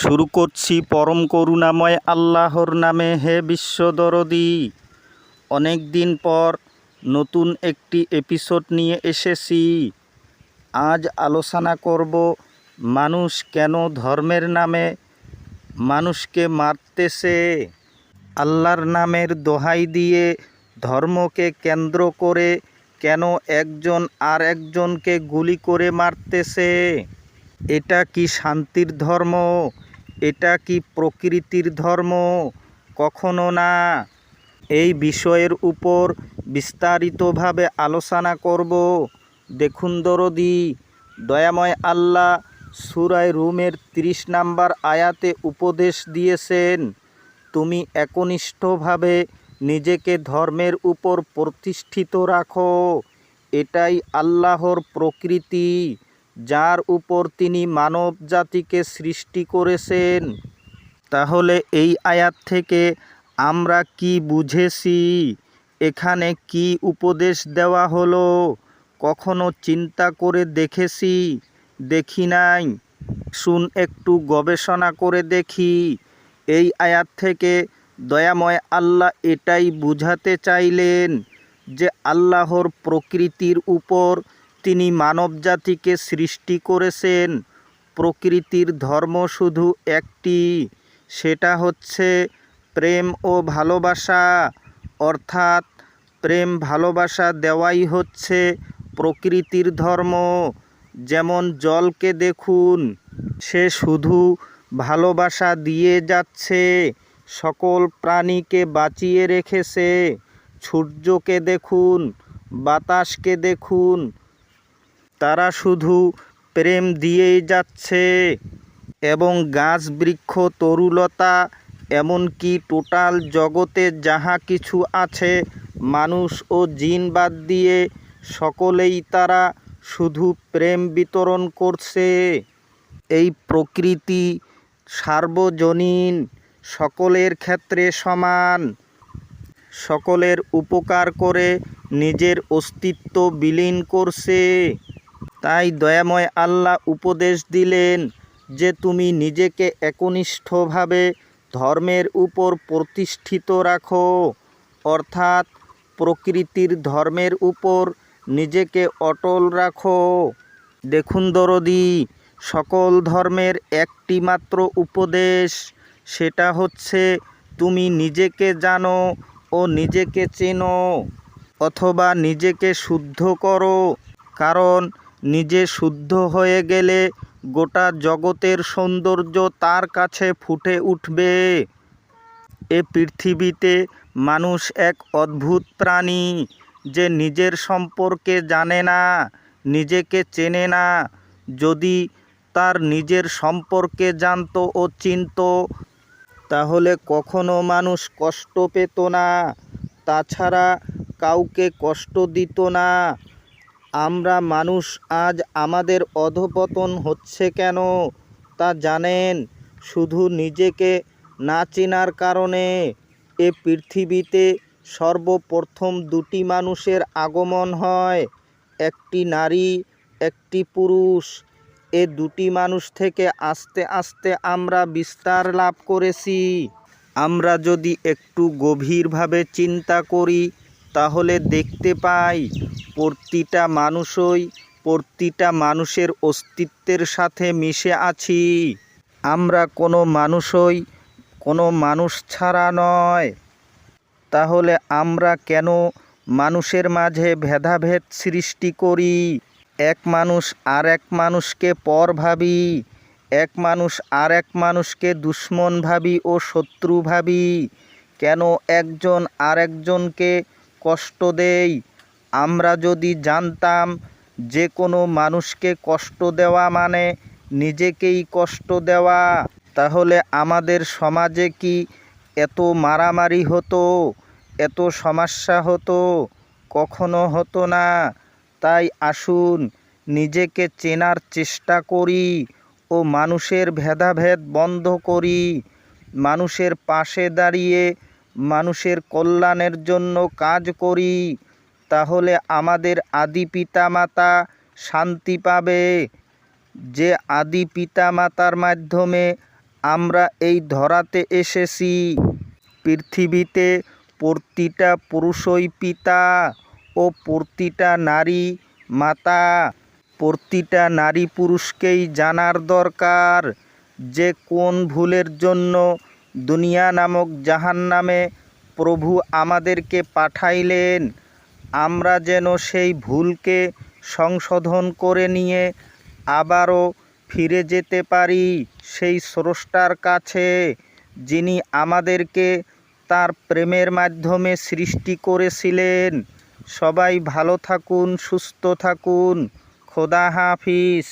শুরু করছি পরম করুণাময় আল্লাহর নামে হে বিশ্ব বিশ্বদরদি অনেক দিন পর নতুন একটি এপিসোড নিয়ে এসেছি। আজ আলোচনা করব, মানুষ কেন ধর্মের নামে, মানুষকে মারতেছে? আল্লাহর নামের দোহাই দিয়ে ধর্মকে কেন্দ্র করে কেন একজন আর একজনকে গুলি করে মারতেছে? এটা কি শান্তির ধর্ম? এটা কি প্রকৃতির ধর্ম? কখনো না। এই বিষয়ের উপর বিস্তারিতভাবে আলোচনা করব। দেখুন দরদি, দয়াময় আল্লাহ সুরায় রুমের তিরিশ নাম্বার আয়াতে উপদেশ দিয়েছেন, তুমি একনিষ্ঠভাবে নিজেকে ধর্মের উপর প্রতিষ্ঠিত রাখো। এটাই আল্লাহর প্রকৃতি। যার উপর তিনি মানব জাতিকে সৃষ্টি করেছেন। তাহলে এই আয়াত থেকে আমরা কি বুঝেছি? এখানে কি উপদেশ দেওয়া হলো? কখনো চিন্তা করে দেখেছি? দেখি নাই। শুন, একটু গবেষণা করে দেখি। এই আয়াত থেকে দয়াময় আল্লাহ এটাই বুঝাতে চাইলেন যে আল্লাহর প্রকৃতির উপর তিনি মানবজাতিকে সৃষ্টি করেছেন। প্রকৃতির ধর্ম শুধু একটি, সেটা হচ্ছে প্রেম ও ভালোবাসা। অর্থাৎ প্রেম ভালোবাসা দেওয়াই হচ্ছে প্রকৃতির ধর্ম। যেমন জলকে দেখুন, সে শুধু ভালোবাসা দিয়ে যাচ্ছে, সকল প্রাণীকে বাঁচিয়ে রেখেছে। সূর্যকে দেখুন, বাতাসকে দেখুন তারা শুধু প্রেম দিয়েই যাচ্ছে এবং গাছ বৃক্ষ, তরুলতা, এমনকি টোটাল জগতে যাহা কিছু আছে, মানুষ ও জিন বাদ দিয়ে সকলেই তারা শুধু প্রেম বিতরণ করছে। এই প্রকৃতি সার্বজনীন, সকলের ক্ষেত্রে সমান। সকলের উপকার করে নিজের অস্তিত্ব বিলীন করছে। তাই দয়াময় আল্লাহ উপদেশ দিলেন যে তুমি নিজেকে একনিষ্ঠভাবে ধর্মের উপর প্রতিষ্ঠিত রাখো। অর্থাৎ প্রকৃতির ধর্মের উপর নিজেকে অটল রাখো। দেখুন দরদি, সকল ধর্মের একটি মাত্র উপদেশ, সেটা হচ্ছে তুমি নিজেকে জানো ও নিজেকে চেনো অথবা নিজেকে শুদ্ধ করো। কারণ নিজে শুদ্ধ হয়ে গেলে গোটা জগতের সৌন্দর্য তার কাছে ফুটে উঠবে। এ পৃথিবীতে মানুষ এক অদ্ভুত প্রাণী যে নিজের সম্পর্কে জানে না, নিজেকে চেনে না। যদি তার নিজের সম্পর্কে জানতো ও চিনত, তাহলে কখনো মানুষ কষ্ট পেত না, তাছাড়া কাউকে কষ্ট দিত না। আমরা মানুষ আজ আমাদের অধপতন হচ্ছে কেন তা জানেন? শুধু নিজেকে না চেনার কারণে এ পৃথিবীতে সর্বপ্রথম দুটি মানুষের আগমন হয়, একটি নারী, একটি পুরুষ। এ দুটি মানুষ থেকে আস্তে আস্তে আমরা বিস্তার লাভ করেছি। আমরা যদি একটু গভীরভাবে চিন্তা করি তাহলে দেখতে পাই প্রতিটা মানুষই প্রতিটা মানুষের অস্তিত্বের সাথে মিশে আছি। আমরা কোনো মানুষই কোনো মানুষ ছাড়া নয়। তাহলে আমরা কেন মানুষের মাঝে ভেদাভেদ সৃষ্টি করি? এক মানুষ আর এক মানুষকে পর ভাবি, এক মানুষ আর এক মানুষকে দুশ্মন ভাবি ও শত্রু ভাবি। কেন একজন আর একজনকে কষ্ট দেই। আমরা যদি জানতাম যে কোনো মানুষকে কষ্ট দেওয়া মানে নিজেকেই কষ্ট দেওয়া, তাহলে আমাদের সমাজে কি এত মারামারি হতো, এত সমস্যা হতো? কখনো হতো না। তাই আসুন, নিজেকে চেনার চেষ্টা করি ও মানুষের ভেদাভেদ বন্ধ করি। মানুষের পাশে দাঁড়িয়ে মানুষের কল্যাণের জন্য কাজ করি, তাহলে আমাদের আদি পিতা মাতা শান্তি পাবে। যে আদি পিতা মাতার মাধ্যমে আমরা এই ধরাতে এসেছি। পৃথিবীতে প্রতিটা পুরুষই পিতা ও প্রতিটা নারী মাতা। প্রতিটা নারী পুরুষকেই জানার দরকার যে কোন ভুলের জন্য দুনিয়া নামক জাহান্নামে প্রভু আমাদেরকে পাঠাইলেন। আমরা যেন সেই ভুলকে সংশোধন করে নিয়ে আবারও ফিরে যেতে পারি সেই স্রষ্টার কাছে, যিনি আমাদেরকে তার প্রেমের মাধ্যমে সৃষ্টি করেছিলেন। সবাই ভালো থাকুন, সুস্থ থাকুন। খোদা হাফিজ।